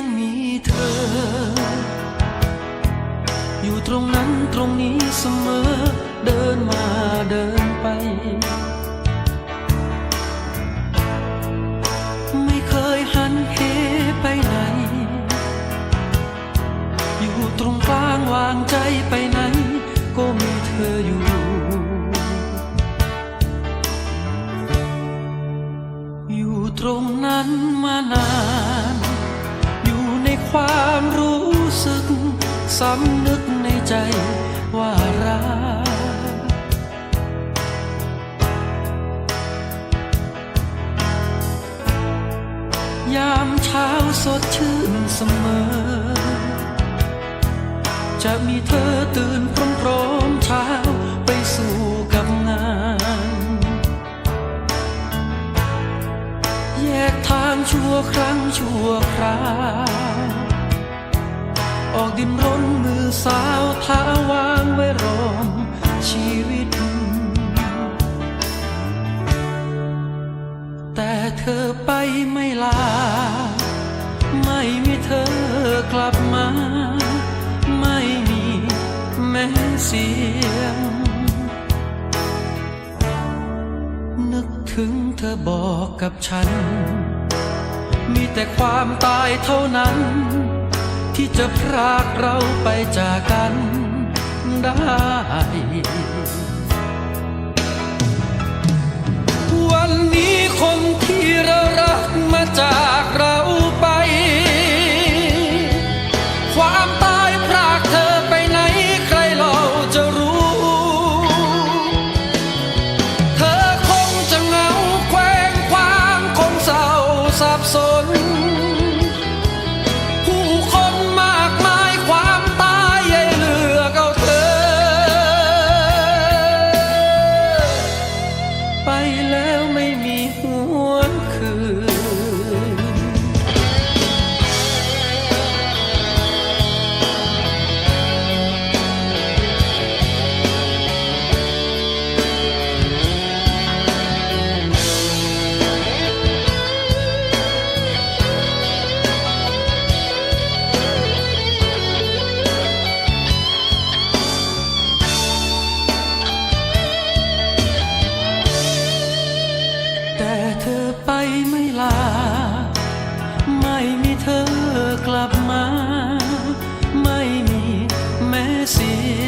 ยังมีเธอ อยู่ตรงนั้นตรงนี้เสมอ เดินมาเดินไป ไม่เคยหันเหไปไหน อยู่ตรงกลางวางใจไปไหน ก็มีเธออยู่อยู่ตรงนั้นมานานอยู่ใน ความรู้สึกสำนึกในใจว่ารักยามเช้าสดชื่นเสมอ จะมีเธอตื่นพร้อมๆเช้าไปสู่กับงาน แยกทางชั่วครั้งชั่วคราว ออกดินรนมือสาวเท้าวางไว้รอมชีวิต แต่เธอไปไม่ลา ไม่มีเธอกลับมา ไม่มีแม้เสียง นึกถึงเธอบอกกับฉัน มีแต่ความตายเท่านั้น ที่จะพรากเราไปจากกันได้ วันนี้คน แ